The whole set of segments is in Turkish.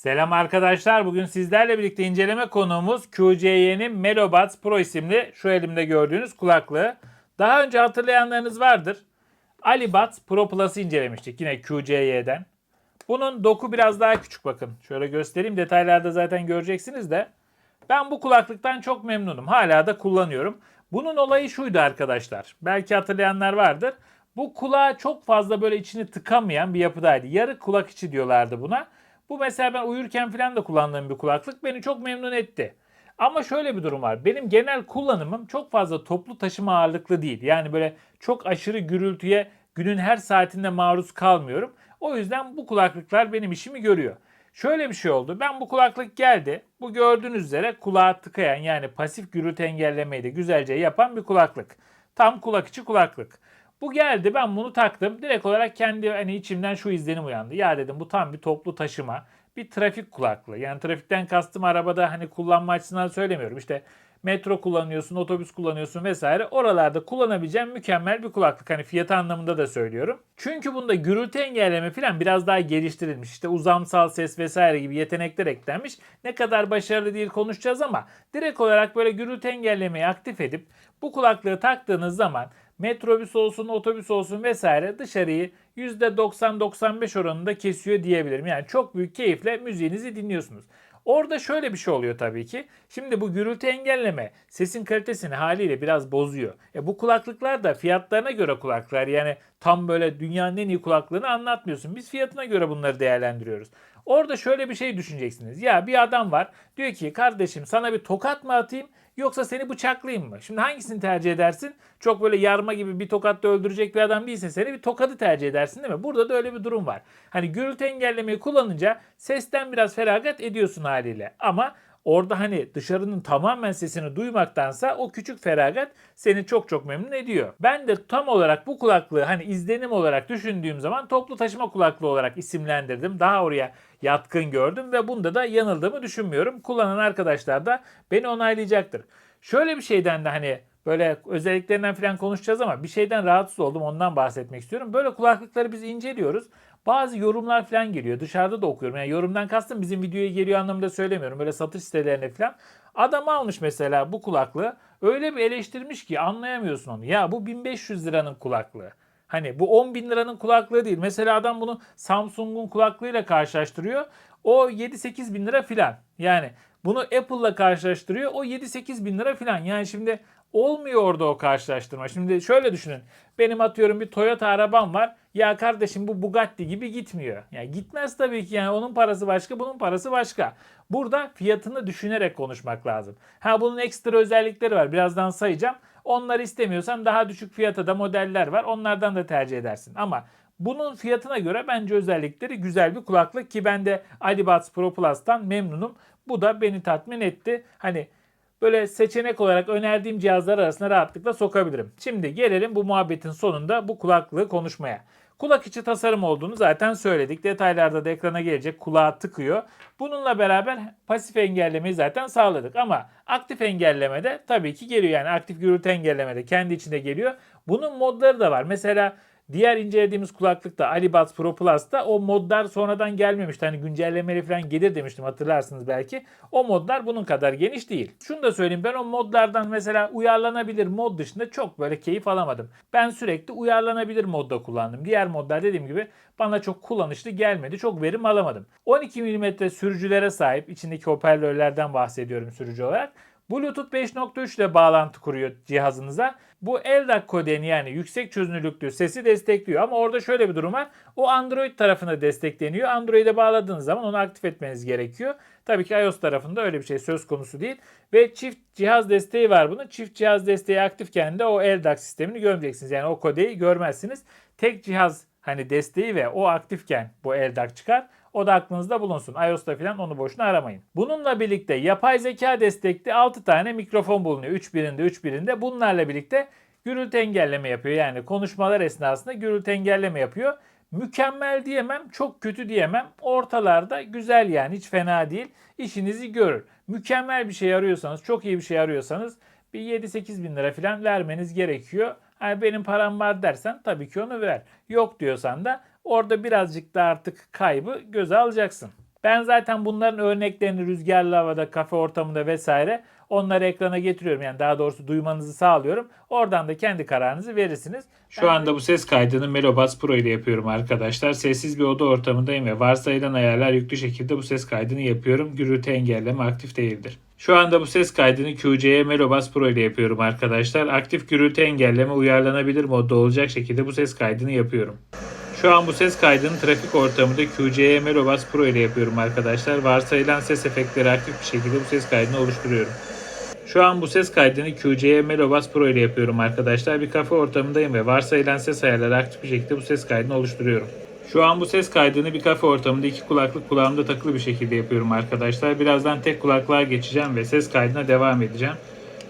Selam arkadaşlar. Bugün sizlerle birlikte inceleme konuğumuz QCY'nin Melobuds Pro isimli şu elimde gördüğünüz kulaklığı. Daha önce hatırlayanlarınız vardır. AliBuds Pro Plus'ı incelemiştik yine QCY'den. Bunun doku biraz daha küçük bakın. Şöyle göstereyim detaylarda zaten göreceksiniz de. Ben bu kulaklıktan çok memnunum. Hala da kullanıyorum. Bunun olayı şuydu arkadaşlar. Belki hatırlayanlar vardır. Bu kulağa çok fazla böyle içini tıkamayan bir yapıdaydı. Yarı kulak içi diyorlardı buna. Bu mesela ben uyurken falan da kullandığım bir kulaklık beni çok memnun etti. Ama şöyle bir durum var. Benim genel kullanımım çok fazla toplu taşıma ağırlıklı değil. Yani böyle çok aşırı gürültüye günün her saatinde maruz kalmıyorum. O yüzden bu kulaklıklar benim işimi görüyor. Şöyle bir şey oldu. Ben bu kulaklık geldi. Bu gördüğünüz üzere kulağa tıkayan yani pasif gürültü engellemeyi de güzelce yapan bir kulaklık. Tam kulak içi kulaklık. Bu geldi ben bunu taktım. Direkt olarak kendi hani içimden şu izlenim uyandı. Ya dedim bu tam bir toplu taşıma. Bir trafik kulaklığı. Yani trafikten kastım arabada hani kullanma açısından söylemiyorum. İşte metro kullanıyorsun, otobüs kullanıyorsun vesaire. Oralarda kullanabileceğin mükemmel bir kulaklık. Hani fiyatı anlamında da söylüyorum. Çünkü bunda gürültü engelleme falan biraz daha geliştirilmiş. İşte uzamsal ses vesaire gibi yetenekler eklenmiş. Ne kadar başarılı değil konuşacağız ama direkt olarak böyle gürültü engellemeyi aktif edip bu kulaklığı taktığınız zaman metrobüs olsun, otobüs olsun vesaire dışarıyı %90-95 oranında kesiyor diyebilirim. Yani çok büyük keyifle müziğinizi dinliyorsunuz. Orada şöyle bir şey oluyor tabii ki. Şimdi bu gürültü engelleme sesin kalitesini haliyle biraz bozuyor. E bu kulaklıklar da fiyatlarına göre kulaklıklar. Yani tam böyle dünyanın en iyi kulaklığını anlatmıyorsun. Biz fiyatına göre bunları değerlendiriyoruz. Orada şöyle bir şey düşüneceksiniz. Ya bir adam var diyor ki kardeşim sana bir tokat mı atayım yoksa seni bıçaklayayım mı? Şimdi hangisini tercih edersin? Çok böyle yarma gibi bir tokatla öldürecek bir adam değilse seni bir tokadı tercih edersin değil mi? Burada da öyle bir durum var. Hani gürültü engellemeyi kullanınca sesten biraz feragat ediyorsun haliyle. Ama orada hani dışarının tamamen sesini duymaktansa o küçük feragat seni çok çok memnun ediyor. Ben de tam olarak bu kulaklığı hani izlenim olarak düşündüğüm zaman toplu taşıma kulaklığı olarak isimlendirdim. Daha oraya yatkın gördüm ve bunda da yanıldığımı düşünmüyorum. Kullanan arkadaşlar da beni onaylayacaktır. Şöyle bir şeyden de hani böyle özelliklerinden falan konuşacağız ama bir şeyden rahatsız oldum ondan bahsetmek istiyorum. Böyle kulaklıkları biz inceliyoruz. Bazı yorumlar falan geliyor. Dışarıda da okuyorum. Yani yorumdan kastım bizim videoya geliyor anlamında söylemiyorum. Böyle satış sitelerine falan. Adam almış mesela bu kulaklığı. Öyle bir eleştirmiş ki anlayamıyorsun onu. Ya bu 1500 liranın kulaklığı. Hani bu 10 bin liranın kulaklığı değil. Mesela adam bunu Samsung'un kulaklığıyla karşılaştırıyor. O 7-8 bin lira filan. Yani bunu Apple'la karşılaştırıyor. O 7-8 bin lira filan. Yani şimdi olmuyor orada o karşılaştırma. Şimdi şöyle düşünün. Benim atıyorum bir Toyota arabam var. Ya kardeşim bu Bugatti gibi gitmiyor. Yani gitmez tabii ki yani onun parası başka bunun parası başka. Burada fiyatını düşünerek konuşmak lazım. Ha bunun ekstra özellikleri var. Birazdan sayacağım. Onları istemiyorsan daha düşük fiyata da modeller var. Onlardan da tercih edersin. Ama bunun fiyatına göre bence özellikleri güzel bir kulaklık ki ben de AliBuds Pro Plus'tan memnunum. Bu da beni tatmin etti. Hani böyle seçenek olarak önerdiğim cihazlar arasına rahatlıkla sokabilirim. Şimdi gelelim bu muhabbetin sonunda bu kulaklığı konuşmaya. Kulak içi tasarım olduğunu zaten söyledik. Detaylarda da ekrana gelecek kulağa tıkıyor. Bununla beraber pasif engellemeyi zaten sağladık ama aktif engellemede tabii ki geliyor. Yani aktif gürültü engellemede kendi içinde geliyor. Bunun modları da var. Mesela Diğer incelediğimiz kulaklıkta AliBuds Pro Plus'ta o modlar sonradan gelmemişti. Hani güncellemeli falan gelir demiştim hatırlarsınız belki. O modlar bunun kadar geniş değil. Şunu da söyleyeyim ben o modlardan mesela uyarlanabilir mod dışında çok böyle keyif alamadım. Ben sürekli uyarlanabilir modda kullandım. Diğer modlar dediğim gibi bana çok kullanışlı gelmedi. Çok verim alamadım. 12 mm sürücülere sahip içindeki hoparlörlerden bahsediyorum sürücü olarak. Bluetooth 5.3 ile bağlantı kuruyor cihazınıza. Bu LDAC kodeni yani yüksek çözünürlüklü sesi destekliyor ama orada şöyle bir durum var. O Android tarafına destekleniyor. Android'e bağladığınız zaman onu aktif etmeniz gerekiyor. Tabii ki iOS tarafında öyle bir şey söz konusu değil. Ve çift cihaz desteği var bunun. Çift cihaz desteği aktifken de o LDAC sistemini görmeyeceksiniz. Yani o kodeyi görmezsiniz. Tek cihaz hani desteği ve o aktifken bu LDAC çıkar. O da aklınızda bulunsun. iOS'ta falan onu boşuna aramayın. Bununla birlikte yapay zeka destekli 6 tane mikrofon bulunuyor. 3 birinde 3 birinde. Bunlarla birlikte gürültü engelleme yapıyor. Yani konuşmalar esnasında gürültü engelleme yapıyor. Mükemmel diyemem, çok kötü diyemem. Ortalarda güzel yani hiç fena değil. İşinizi görür. Mükemmel bir şey arıyorsanız, çok iyi bir şey arıyorsanız bir 7-8 bin lira falan vermeniz gerekiyor. Hani benim param var dersen tabii ki onu ver. Yok diyorsan da orada birazcık da artık kaybı göze alacaksın. Ben zaten bunların örneklerini rüzgarlı havada, kafe ortamında vesaire onları ekrana getiriyorum. Yani daha doğrusu duymanızı sağlıyorum. Oradan da kendi kararınızı verirsiniz. Şu anda bu ses kaydını Melobas Pro ile yapıyorum arkadaşlar. Sessiz bir oda ortamındayım ve varsayılan ayarlar yüklü şekilde bu ses kaydını yapıyorum. Gürültü engelleme aktif değildir. Şu anda bu ses kaydını QC'ye Melobas Pro ile yapıyorum arkadaşlar. Aktif gürültü engelleme uyarlanabilir modda olacak şekilde bu ses kaydını yapıyorum. Şu an bu ses kaydını trafik ortamında QC'ye Melobas Pro ile yapıyorum arkadaşlar. Varsayılan ses efektleri aktif bir şekilde bu ses kaydını oluşturuyorum. Şu an bu ses kaydını QC'ye Melobas Pro ile yapıyorum arkadaşlar. Bir kafe ortamındayım ve varsayılan ses ayarları aktif bir şekilde bu ses kaydını oluşturuyorum. Şu an bu ses kaydını bir kafe ortamında iki kulaklık kulağımda takılı bir şekilde yapıyorum arkadaşlar. Birazdan tek kulaklığa geçeceğim ve ses kaydına devam edeceğim.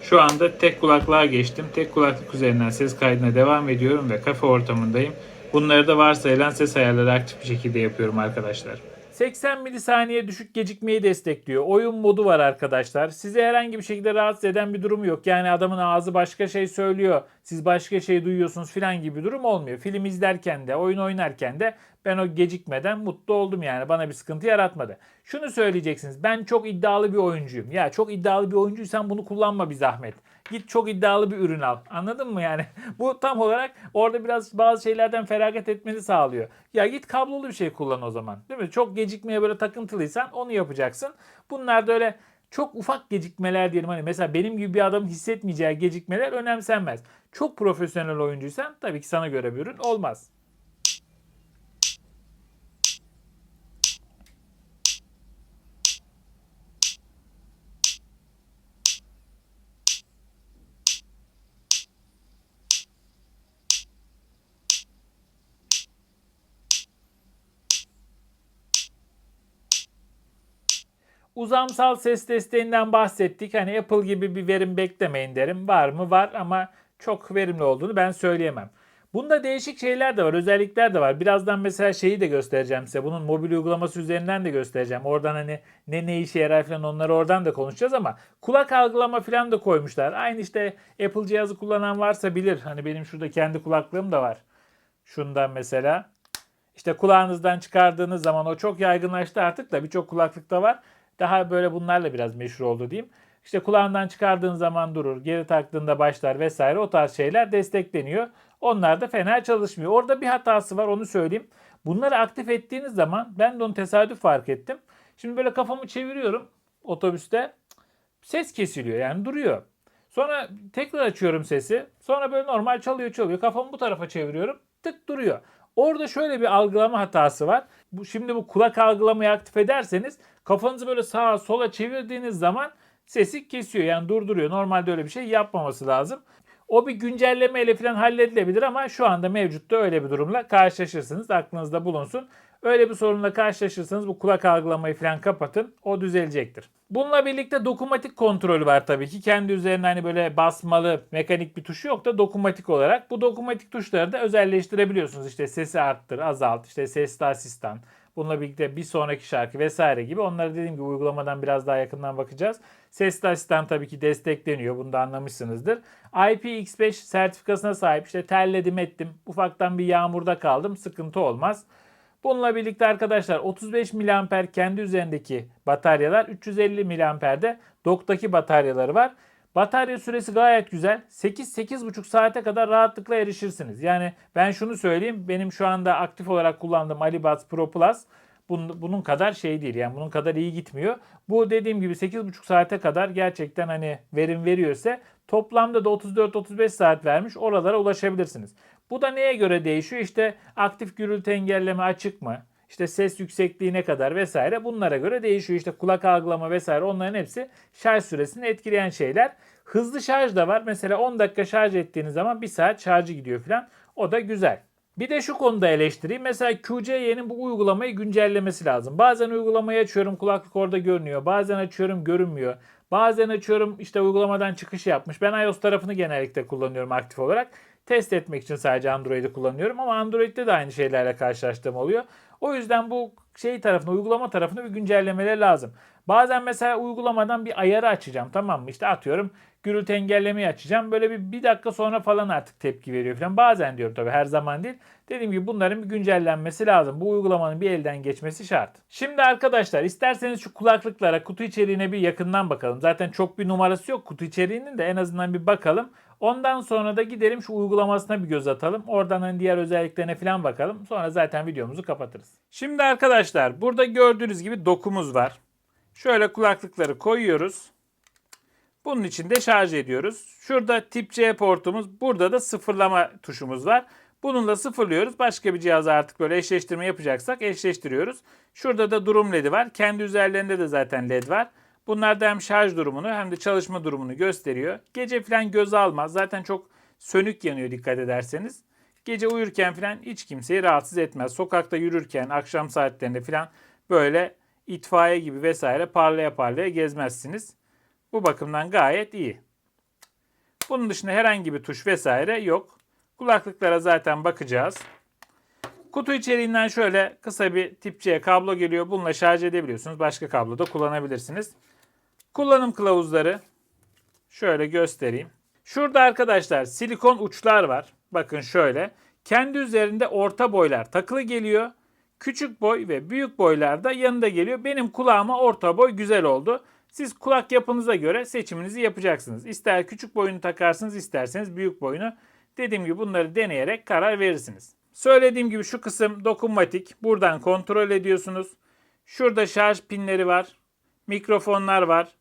Şu anda tek kulaklığa geçtim. Tek kulaklık üzerinden ses kaydına devam ediyorum ve kafe ortamındayım. Bunları da varsayılan ses ayarları aktif bir şekilde yapıyorum arkadaşlar. 80 milisaniye düşük gecikmeyi destekliyor. Oyun modu var arkadaşlar. Sizi herhangi bir şekilde rahatsız eden bir durum yok. Yani adamın ağzı başka şey söylüyor. Siz başka şey duyuyorsunuz filan gibi bir durum olmuyor. Film izlerken de, oyun oynarken de ben o gecikmeden mutlu oldum yani. Bana bir sıkıntı yaratmadı. Şunu söyleyeceksiniz. Ben çok iddialı bir oyuncuyum. Ya çok iddialı bir oyuncuysan bunu kullanma bir zahmet. Git çok iddialı bir ürün al. Anladın mı yani? Bu tam olarak orada biraz bazı şeylerden feragat etmeni sağlıyor. Ya git kablolu bir şey kullan o zaman. Değil mi? Çok gecikmeye böyle takıntılıysan onu yapacaksın. Bunlar da öyle çok ufak gecikmeler diyelim. Hani mesela benim gibi bir adamın hissetmeyeceği gecikmeler önemsenmez. Çok profesyonel oyuncuysan tabii ki sana göre bir ürün olmaz. Uzamsal ses desteğinden bahsettik. Hani Apple gibi bir verim beklemeyin derim. Var mı? Var ama çok verimli olduğunu ben söyleyemem. Bunda değişik şeyler de var, özellikler de var. Birazdan mesela şeyi de göstereceğim size. Bunun mobil uygulaması üzerinden de göstereceğim. Oradan hani ne ne işe yarar falan onları oradan da konuşacağız ama kulak algılama falan da koymuşlar. Aynı işte Apple cihazı kullanan varsa bilir. Hani benim şurada kendi kulaklığım da var. Şundan mesela. İşte kulağınızdan çıkardığınız zaman o çok yaygınlaştı artık da birçok kulaklıkta var. Daha böyle bunlarla biraz meşhur oldu diyeyim. İşte kulağından çıkardığın zaman durur, geri taktığında başlar vesaire o tarz şeyler destekleniyor. Onlar da fena çalışmıyor. Orada bir hatası var onu söyleyeyim. Bunları aktif ettiğiniz zaman ben de onu tesadüf fark ettim. Şimdi böyle kafamı çeviriyorum otobüste. Ses kesiliyor yani duruyor. Sonra tekrar açıyorum sesi. Sonra böyle normal çalıyor çalıyor. Kafamı bu tarafa çeviriyorum. Tık duruyor. Orada şöyle bir algılama hatası var. Bu şimdi bu kulak algılamayı aktif ederseniz kafanızı böyle sağa sola çevirdiğiniz zaman sesi kesiyor. Yani durduruyor. Normalde öyle bir şey yapmaması lazım. O bir güncelleme ile falan halledilebilir ama şu anda mevcutta öyle bir durumla karşılaşırsınız. Aklınızda bulunsun. Öyle bir sorunla karşılaşırsanız bu kulak algılamayı falan kapatın. O düzelecektir. Bununla birlikte dokunmatik kontrolü var tabii ki. Kendi üzerine hani böyle basmalı mekanik bir tuşu yok da dokunmatik olarak. Bu dokunmatik tuşları da özelleştirebiliyorsunuz. İşte sesi arttır, azalt, işte sesli asistan. Bununla birlikte bir sonraki şarkı vesaire gibi. Onları dediğim gibi uygulamadan biraz daha yakından bakacağız. Sesli asistan tabii ki destekleniyor. Bunu da anlamışsınızdır. IPX5 sertifikasına sahip. İşte terledim ettim. Ufaktan bir yağmurda kaldım. Sıkıntı olmaz. Bununla birlikte arkadaşlar 35 mAh kendi üzerindeki bataryalar, 350 mAh'de doktaki bataryaları var. Batarya süresi gayet güzel. 8-8,5 saate kadar rahatlıkla erişirsiniz. Yani ben şunu söyleyeyim. Benim şu anda aktif olarak kullandığım AliBuds Pro Plus bunun, bunun kadar şey değil. Yani bunun kadar iyi gitmiyor. Bu dediğim gibi 8,5 saate kadar gerçekten hani verim veriyorsa toplamda da 34-35 saat vermiş. Oralara ulaşabilirsiniz. Bu da neye göre değişiyor? İşte aktif gürültü engelleme açık mı? İşte ses yüksekliği ne kadar vesaire bunlara göre değişiyor. İşte kulak algılama vesaire onların hepsi şarj süresini etkileyen şeyler. Hızlı şarj da var. Mesela 10 dakika şarj ettiğiniz zaman 1 saat şarjı gidiyor falan. O da güzel. Bir de şu konuda eleştireyim. Mesela QCY'nin bu uygulamayı güncellemesi lazım. Bazen uygulamayı açıyorum kulaklık orada görünüyor. Bazen açıyorum görünmüyor. Bazen açıyorum işte uygulamadan çıkış yapmış. Ben iOS tarafını genellikle kullanıyorum aktif olarak. Test etmek için sadece Android'i kullanıyorum ama Android'de de aynı şeylerle karşılaştığım oluyor. O yüzden bu şey tarafına, uygulama tarafına bir güncellemeleri lazım. Bazen mesela uygulamadan bir ayarı açacağım tamam mı? İşte atıyorum gürültü engellemeyi açacağım. Böyle bir, bir dakika sonra falan artık tepki veriyor falan. Bazen diyorum tabii her zaman değil. Dediğim gibi bunların bir güncellenmesi lazım. Bu uygulamanın bir elden geçmesi şart. Şimdi arkadaşlar isterseniz şu kulaklıklara kutu içeriğine bir yakından bakalım. Zaten çok bir numarası yok kutu içeriğinin de en azından bir bakalım. Ondan sonra da gidelim şu uygulamasına bir göz atalım. Oradan hani diğer özelliklerine falan bakalım. Sonra zaten videomuzu kapatırız. Şimdi arkadaşlar burada gördüğünüz gibi dokumuz var. Şöyle kulaklıkları koyuyoruz. Bunun için de şarj ediyoruz. Şurada tip C portumuz, burada da sıfırlama tuşumuz var. Bununla sıfırlıyoruz. Başka bir cihaza artık böyle eşleştirme yapacaksak eşleştiriyoruz. Şurada da durum ledi var. Kendi üzerlerinde de zaten led var. Bunlar da hem şarj durumunu hem de çalışma durumunu gösteriyor. Gece falan göz almaz. Zaten çok sönük yanıyor dikkat ederseniz. Gece uyurken falan hiç kimseyi rahatsız etmez. Sokakta yürürken akşam saatlerinde falan böyle itfaiye gibi vesaire parlaya parlaya gezmezsiniz. Bu bakımdan gayet iyi. Bunun dışında herhangi bir tuş vesaire yok. Kulaklıklara zaten bakacağız. Kutu içeriğinden şöyle kısa bir tip kablo geliyor. Bununla şarj edebiliyorsunuz. Başka kablo da kullanabilirsiniz. Kullanım kılavuzları şöyle göstereyim. Şurada arkadaşlar silikon uçlar var. Bakın şöyle. Kendi üzerinde orta boylar takılı geliyor. Küçük boy ve büyük boylar da yanında geliyor. Benim kulağıma orta boy güzel oldu. Siz kulak yapınıza göre seçiminizi yapacaksınız. İster küçük boyunu takarsınız isterseniz büyük boyunu. Dediğim gibi bunları deneyerek karar verirsiniz. Söylediğim gibi şu kısım dokunmatik. Buradan kontrol ediyorsunuz. Şurada şarj pinleri var. Mikrofonlar var.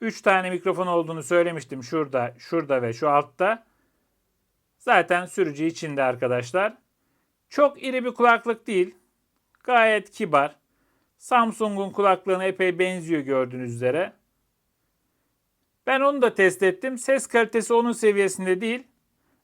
3 tane mikrofon olduğunu söylemiştim. Şurada, şurada ve şu altta. Zaten sürücü içinde arkadaşlar. Çok iri bir kulaklık değil. Gayet kibar. Samsung'un kulaklığına epey benziyor gördüğünüz üzere. Ben onu da test ettim. Ses kalitesi onun seviyesinde değil.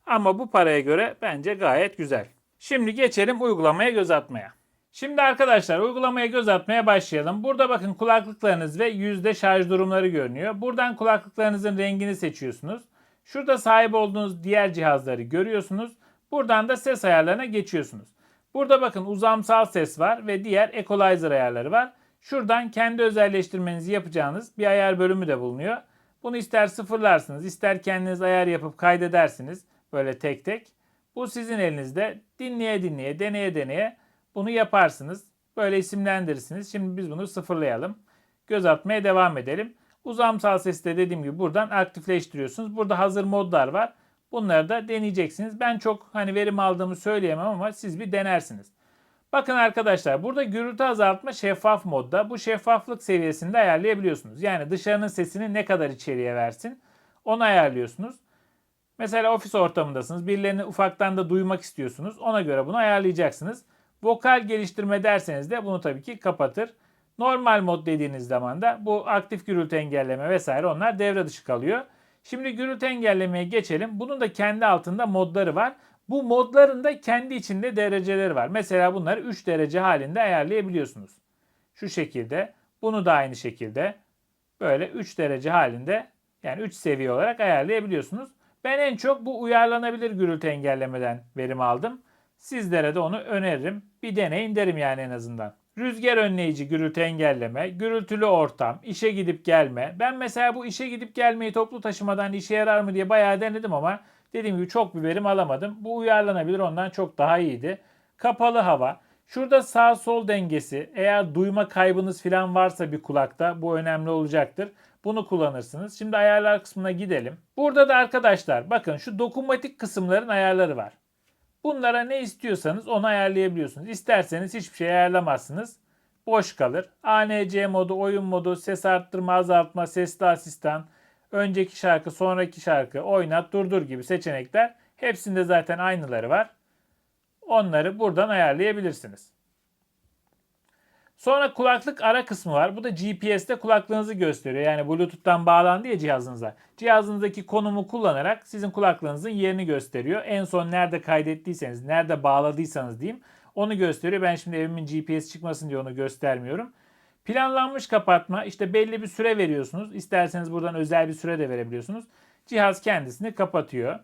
Ama bu paraya göre bence gayet güzel. Şimdi geçelim uygulamaya göz atmaya. Şimdi arkadaşlar uygulamaya göz atmaya başlayalım. Burada bakın kulaklıklarınız ve yüzde şarj durumları görünüyor. Buradan kulaklıklarınızın rengini seçiyorsunuz. Şurada sahip olduğunuz diğer cihazları görüyorsunuz. Buradan da ses ayarlarına geçiyorsunuz. Burada bakın uzamsal ses var ve diğer equalizer ayarları var. Şuradan kendi özelleştirmenizi yapacağınız bir ayar bölümü de bulunuyor. Bunu ister sıfırlarsınız, ister kendiniz ayar yapıp kaydedersiniz böyle tek tek. Bu sizin elinizde. Dinleye dinleye, deneye deneye bunu yaparsınız. Böyle isimlendirirsiniz. Şimdi biz bunu sıfırlayalım. Göz atmaya devam edelim. Uzamsal sesi de dediğim gibi buradan aktifleştiriyorsunuz. Burada hazır modlar var. Bunları da deneyeceksiniz. Ben çok hani verim aldığımı söyleyemem ama siz bir denersiniz. Bakın arkadaşlar burada gürültü azaltma şeffaf modda. Bu şeffaflık seviyesinde ayarlayabiliyorsunuz. Yani dışarının sesini ne kadar içeriye versin onu ayarlıyorsunuz. Mesela ofis ortamındasınız. Birilerini ufaktan da duymak istiyorsunuz. Ona göre bunu ayarlayacaksınız. Vokal geliştirme derseniz de bunu tabii ki kapatır. Normal mod dediğiniz zaman da bu aktif gürültü engelleme vesaire onlar devre dışı kalıyor. Şimdi gürültü engellemeye geçelim. Bunun da kendi altında modları var. Bu modların da kendi içinde dereceleri var. Mesela bunları 3 derece halinde ayarlayabiliyorsunuz. Şu şekilde. Bunu da aynı şekilde. Böyle 3 derece halinde yani 3 seviye olarak ayarlayabiliyorsunuz. Ben en çok bu uyarlanabilir gürültü engellemeden verim aldım. Sizlere de onu öneririm. Bir deneyin derim yani en azından. Rüzgar önleyici gürültü engelleme, gürültülü ortam, işe gidip gelme. Ben mesela bu işe gidip gelmeyi toplu taşımadan işe yarar mı diye bayağı denedim ama dediğim gibi çok bir verim alamadım. Bu uyarlanabilir ondan çok daha iyiydi. Kapalı hava. Şurada sağ sol dengesi. Eğer duyma kaybınız falan varsa bir kulakta bu önemli olacaktır. Bunu kullanırsınız. Şimdi ayarlar kısmına gidelim. Burada da arkadaşlar bakın şu dokunmatik kısımların ayarları var. Bunlara ne istiyorsanız onu ayarlayabiliyorsunuz. İsterseniz hiçbir şey ayarlamazsınız. Boş kalır. ANC modu, oyun modu, ses arttırma, azaltma, sesli asistan, önceki şarkı, sonraki şarkı, oynat, durdur gibi seçenekler. Hepsinde zaten aynıları var. Onları buradan ayarlayabilirsiniz. Sonra kulaklık ara kısmı var. Bu da GPS'te kulaklığınızı gösteriyor. Yani Bluetooth'tan bağlandı ya cihazınıza. Cihazınızdaki konumu kullanarak sizin kulaklığınızın yerini gösteriyor. En son nerede kaydettiyseniz, nerede bağladıysanız diyeyim onu gösteriyor. Ben şimdi evimin GPS çıkmasın diye onu göstermiyorum. Planlanmış kapatma işte belli bir süre veriyorsunuz. İsterseniz buradan özel bir süre de verebiliyorsunuz. Cihaz kendisini kapatıyor.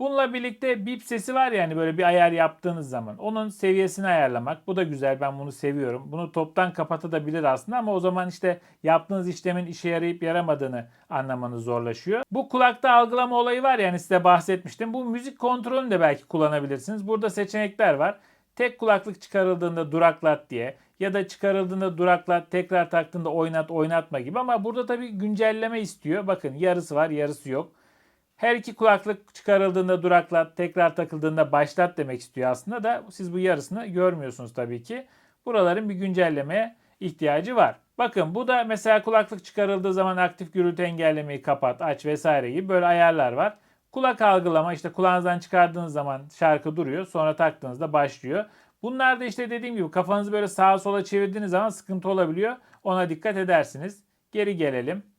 Bununla birlikte bip sesi var yani böyle bir ayar yaptığınız zaman. Onun seviyesini ayarlamak. Bu da güzel. Ben bunu seviyorum. Bunu toptan kapatabilir aslında ama o zaman işte yaptığınız işlemin işe yarayıp yaramadığını anlamanız zorlaşıyor. Bu kulakta algılama olayı var yani size bahsetmiştim. Bu müzik kontrolünü de belki kullanabilirsiniz. Burada seçenekler var. Tek kulaklık çıkarıldığında duraklat diye ya da çıkarıldığında duraklat tekrar taktığında oynat oynatma gibi ama burada tabii güncelleme istiyor. Bakın yarısı var yarısı yok. Her iki kulaklık çıkarıldığında duraklat, tekrar takıldığında başlat demek istiyor aslında da siz bu yarısını görmüyorsunuz tabii ki. Buraların bir güncellemeye ihtiyacı var. Bakın bu da mesela kulaklık çıkarıldığı zaman aktif gürültü engellemeyi kapat, aç vesaire gibi böyle ayarlar var. Kulak algılama işte kulağınızdan çıkardığınız zaman şarkı duruyor sonra taktığınızda başlıyor. Bunlar da işte dediğim gibi kafanızı böyle sağa sola çevirdiğiniz zaman sıkıntı olabiliyor. Ona dikkat edersiniz. Geri gelelim.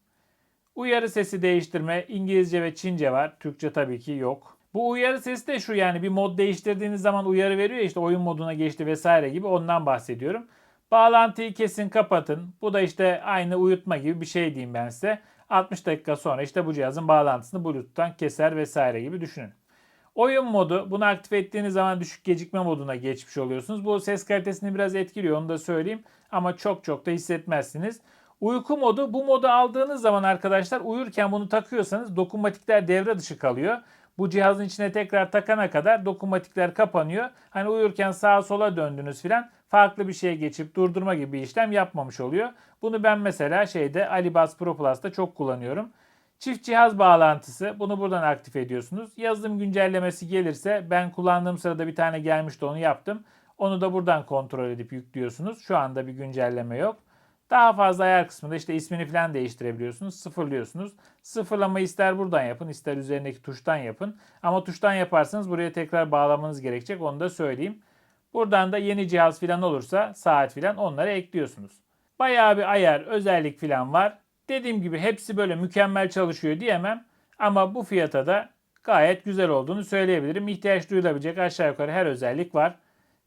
Uyarı sesi değiştirme İngilizce ve Çince var. Türkçe tabii ki yok. Bu uyarı sesi de şu yani bir mod değiştirdiğiniz zaman uyarı veriyor işte oyun moduna geçti vesaire gibi ondan bahsediyorum. Bağlantıyı kesin kapatın. Bu da işte aynı uyutma gibi bir şey diyeyim ben size. 60 dakika sonra işte bu cihazın bağlantısını Bluetooth'tan keser vesaire gibi düşünün. Oyun modu bunu aktif ettiğiniz zaman düşük gecikme moduna geçmiş oluyorsunuz. Bu ses kalitesini biraz etkiliyor onu da söyleyeyim ama çok çok da hissetmezsiniz. Uyku modu bu modu aldığınız zaman arkadaşlar uyurken bunu takıyorsanız dokunmatikler devre dışı kalıyor. Bu cihazın içine tekrar takana kadar dokunmatikler kapanıyor. Hani uyurken sağa sola döndünüz filan farklı bir şeye geçip durdurma gibi bir işlem yapmamış oluyor. Bunu ben mesela şeyde Alibas Pro Plus'ta çok kullanıyorum. Çift cihaz bağlantısı bunu buradan aktif ediyorsunuz. Yazılım güncellemesi gelirse ben kullandığım sırada bir tane gelmişti onu yaptım. Onu da buradan kontrol edip yüklüyorsunuz. Şu anda bir güncelleme yok. Daha fazla ayar kısmında işte ismini falan değiştirebiliyorsunuz. Sıfırlıyorsunuz. Sıfırlamayı ister buradan yapın ister üzerindeki tuştan yapın. Ama tuştan yaparsanız buraya tekrar bağlamanız gerekecek onu da söyleyeyim. Buradan da yeni cihaz falan olursa saat falan onları ekliyorsunuz. Bayağı bir ayar özellik falan var. Dediğim gibi hepsi böyle mükemmel çalışıyor diyemem. Ama bu fiyata da gayet güzel olduğunu söyleyebilirim. İhtiyaç duyulabilecek aşağı yukarı her özellik var.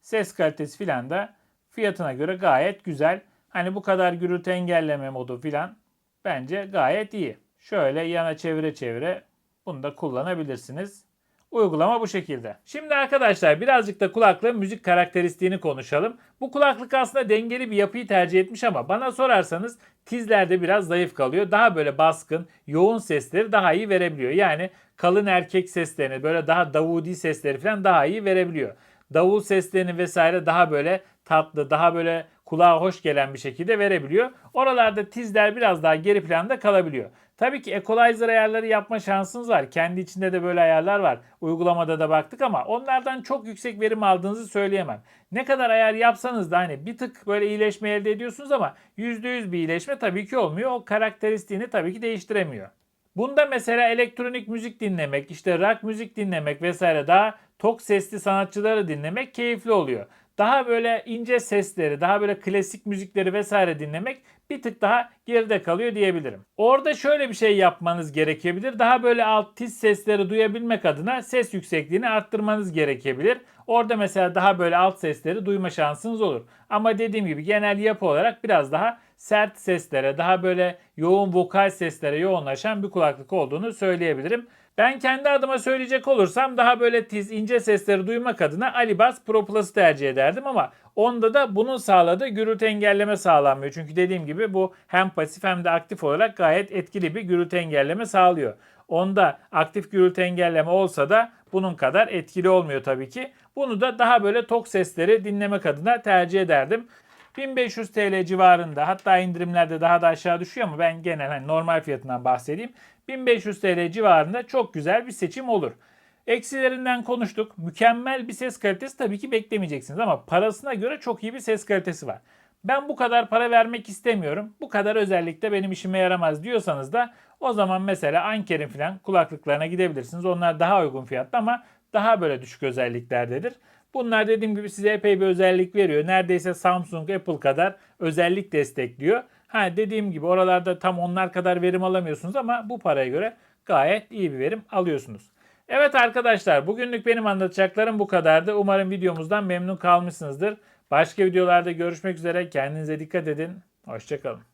Ses kalitesi falan da fiyatına göre gayet güzel. Hani bu kadar gürültü engelleme modu filan bence gayet iyi. Şöyle yana çevire çevire bunu da kullanabilirsiniz. Uygulama bu şekilde. Şimdi arkadaşlar birazcık da kulaklığın müzik karakteristiğini konuşalım. Bu kulaklık aslında dengeli bir yapıyı tercih etmiş ama bana sorarsanız tizlerde biraz zayıf kalıyor. Daha böyle baskın, yoğun sesleri daha iyi verebiliyor. Yani kalın erkek seslerini böyle daha davudi sesleri falan daha iyi verebiliyor. Davul seslerini vesaire daha böyle tatlı, daha böyle kulağa hoş gelen bir şekilde verebiliyor. Oralarda tizler biraz daha geri planda kalabiliyor. Tabii ki equalizer ayarları yapma şansınız var. Kendi içinde de böyle ayarlar var. Uygulamada da baktık ama onlardan çok yüksek verim aldığınızı söyleyemem. Ne kadar ayar yapsanız da hani bir tık böyle iyileşme elde ediyorsunuz ama %100 bir iyileşme tabii ki olmuyor. O karakteristiğini tabii ki değiştiremiyor. Bunda mesela elektronik müzik dinlemek, işte rock müzik dinlemek vesaire daha tok sesli sanatçıları dinlemek keyifli oluyor. Daha böyle ince sesleri, daha böyle klasik müzikleri vesaire dinlemek bir tık daha geride kalıyor diyebilirim. Orada şöyle bir şey yapmanız gerekebilir. Daha böyle alt tiz sesleri duyabilmek adına ses yüksekliğini arttırmanız gerekebilir. Orada mesela daha böyle alt sesleri duyma şansınız olur. Ama dediğim gibi genel yapı olarak biraz daha sert seslere, daha böyle yoğun vokal seslere yoğunlaşan bir kulaklık olduğunu söyleyebilirim. Ben kendi adıma söyleyecek olursam daha böyle tiz ince sesleri duymak adına Alibas Pro Plus'ı tercih ederdim ama onda da bunun sağladığı gürültü engelleme sağlanmıyor. Çünkü dediğim gibi bu hem pasif hem de aktif olarak gayet etkili bir gürültü engelleme sağlıyor. Onda aktif gürültü engelleme olsa da bunun kadar etkili olmuyor tabii ki. Bunu da daha böyle tok sesleri dinlemek adına tercih ederdim. 1500 TL civarında hatta indirimlerde daha da aşağı düşüyor ama ben genel hani normal fiyatından bahsedeyim. 1500 TL civarında çok güzel bir seçim olur. Eksilerinden konuştuk. Mükemmel bir ses kalitesi tabii ki beklemeyeceksiniz ama parasına göre çok iyi bir ses kalitesi var. Ben bu kadar para vermek istemiyorum. Bu kadar özellikle benim işime yaramaz diyorsanız da o zaman mesela Anker'in falan kulaklıklarına gidebilirsiniz. Onlar daha uygun fiyatta ama daha böyle düşük özelliklerdedir. Bunlar dediğim gibi size epey bir özellik veriyor. Neredeyse Samsung, Apple kadar özellik destekliyor. Ha dediğim gibi oralarda tam onlar kadar verim alamıyorsunuz ama bu paraya göre gayet iyi bir verim alıyorsunuz. Evet arkadaşlar bugünlük benim anlatacaklarım bu kadardı. Umarım videomuzdan memnun kalmışsınızdır. Başka videolarda görüşmek üzere. Kendinize dikkat edin. Hoşçakalın.